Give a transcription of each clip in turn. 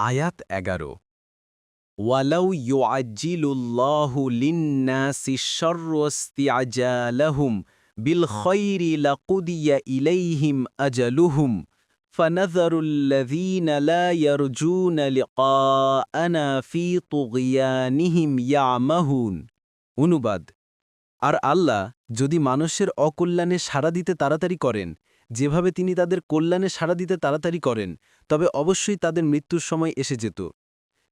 আয়াত এগারো ওয়ালাউ ইউআজ্জিলুল্লাহু লিন্নাসি শাররাস্তিআজালাহুম বিল খৈরি লাকুদিয়া ইলাইহিম আজালুহুম فنذر الذين لا يرجون لقاءنا في طغيانهم يعمهون অনুবাদ আর আল্লাহ যদি মানুষের অকল্যাণে সাড়া দিতে তাড়াতাড়ি করেন যেভাবে তিনি তাদের কল্যাণে সাড়া দিতে তাড়াতাড়ি করেন, তবে অবশ্যই তাদের মৃত্যুর সময় এসে যেত।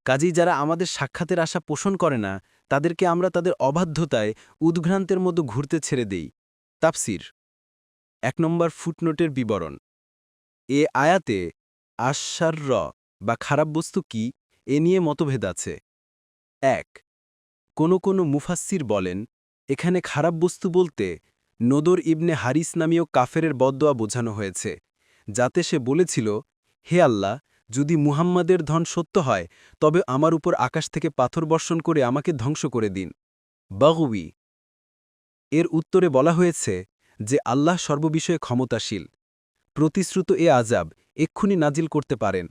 কাজেই যারা আমাদের সাক্ষাতের আশা পোষণ করে না, তাদেরকে আমরা তাদের অবাধ্যতায়, উদ্ভ্রান্তের মতো ঘুরতে ছেড়ে দেই। তাফসির, এক নম্বর ফুটনোটের বিবরণ। এ আয়াতে আশ্বার্য বা খারাপ বস্তু কি? এ নিয়ে মতভেদ আছে। এক, কোনো কোনো মুফাস্সির বলেন, এখানে খারাপ বস্তু বলতে নদর ইবনে হারিস নামীয় কাফেরের বদোয়া বোঝানো হয়েছে, যাতে সে বলেছিল, হে আল্লাহ, যদি মুহাম্মাদের ধন সত্য হয়, তবে আমার উপর আকাশ থেকে পাথর বর্ষণ করে আমাকে ধ্বংস করে দিন। বাগুবি এর উত্তরে বলা হয়েছে যে, আল্লাহ সর্ববিষয়ে ক্ষমতাশীল। প্রতিশ্রুত এ আজাব এক্ষুনি নাজিল করতে পারেন।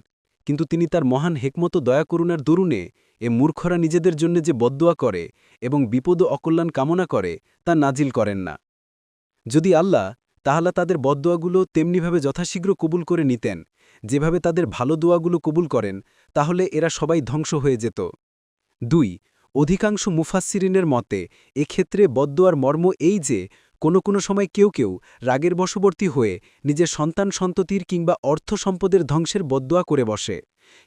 কিন্তু তিনি তার মহান হেকমত দয়া করুণার দরুণে এ মূর্খরা নিজেদের জন্য যে বদোয়া করে এবং বিপদ অকল্যাণ কামনা করে, তা নাজিল করেন না। যদি আল্লাহ তাহলে তাদের বদদোয়াগুলো তেমনিভাবে যথাশীঘ্র কবুল করে নিতেন, যেভাবে তাদের ভালো দোয়াগুলো কবুল করেন, তাহলে এরা সবাই ধ্বংস হয়ে যেত। দুই, অধিকাংশ মুফাসসিরিনের মতে, এক্ষেত্রে বদোয়ার মর্ম এই যে, কোনো কোনো সময় কেউ কেউ রাগের বশবর্তী হয়ে নিজের সন্তান সন্ততির কিংবা অর্থ সম্পদের ধ্বংসের বদদোয়া করে বসে,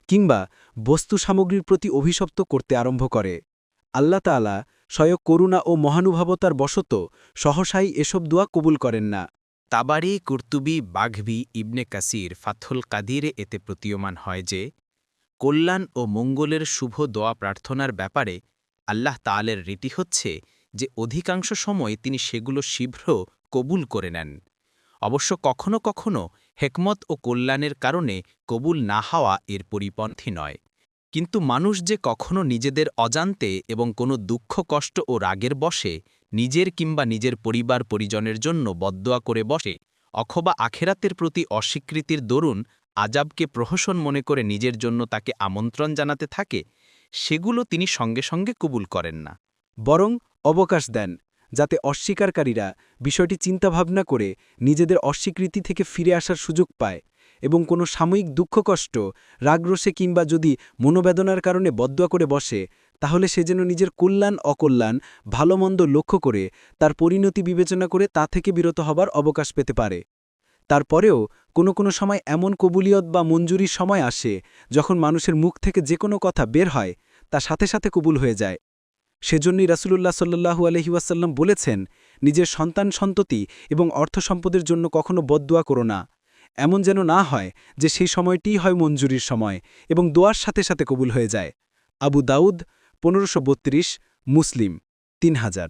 কিংবা বস্তু সামগ্রীর প্রতি অভিশপ্ত করতে আরম্ভ করে। আল্লাহ তালা স্বয়ং করুণা ও মহানুভাবতার বশত সহসাই এসব দোয়া কবুল করেন না। তাবারি, কুর্তুবি বাঘবি ইবনে কাসির ফাথুল কাদিরে এতে প্রতীয়মান হয় যে, কল্যাণ ও মঙ্গলের শুভ দোয়া প্রার্থনার ব্যাপারে আল্লাহ তালের রীতি হচ্ছে যে অধিকাংশ সময় তিনি সেগুলো শীঘ্র কবুল করে নেন। অবশ্য কখনো কখনো হেকমত ও কল্যাণের কারণে কবুল না হওয়া এর পরিপন্থী নয়। কিন্তু মানুষ যে কখনো নিজেদের অজান্তে এবং কোনো দুঃখ, কষ্ট ও রাগের বসে নিজের কিংবা নিজের পরিবার, পরিজনের জন্য বদোয়া করে বসে, অথবা আখেরাতের প্রতি অস্বীকৃতির দরুন আজাবকে প্রহসন মনে করে নিজের জন্য তাকে আমন্ত্রণ জানাতে থাকে, সেগুলো তিনি সঙ্গে সঙ্গে কবুল করেন না। বরং অবকাশ দেন, যাতে অস্বীকারীরা বিষয়টি চিন্তাভাবনা করে নিজেদের অস্বীকৃতি থেকে ফিরে আসার সুযোগ পায়। এবং কোনো সাময়িক দুঃখকষ্ট রাগরোষে কিংবা যদি মনোবেদনার কারণে বদয়া করে বসে, তাহলে সে যেন নিজের কল্যাণ, অকল্যাণ, ভালোমন্দ লক্ষ্য করে, তার পরিণতি বিবেচনা করে তা থেকে বিরত হবার অবকাশ পেতে পারে। তারপরেও কোনো কোনো সময় এমন কবুলিয়ত বা মঞ্জুরির সময় আসে, যখন মানুষের মুখ থেকে যে কোনো কথা বের হয়, তা সাথে সাথে কবুল হয়ে যায়। সেজন্যই রাসুলুল্লাহ সাল্লু আলহিউসাল্লাম বলেছেন, নিজের সন্তান সন্ততি এবং অর্থ সম্পদের জন্য কখনো বদদোয়া করো না। এমন যেন না হয় যে সেই সময়টি হয় মঞ্জুরির সময় এবং দোয়ার সাথে সাথে কবুল হয়ে যায়। আবু দাউদ, পনেরোশো মুসলিম, তিন হাজার।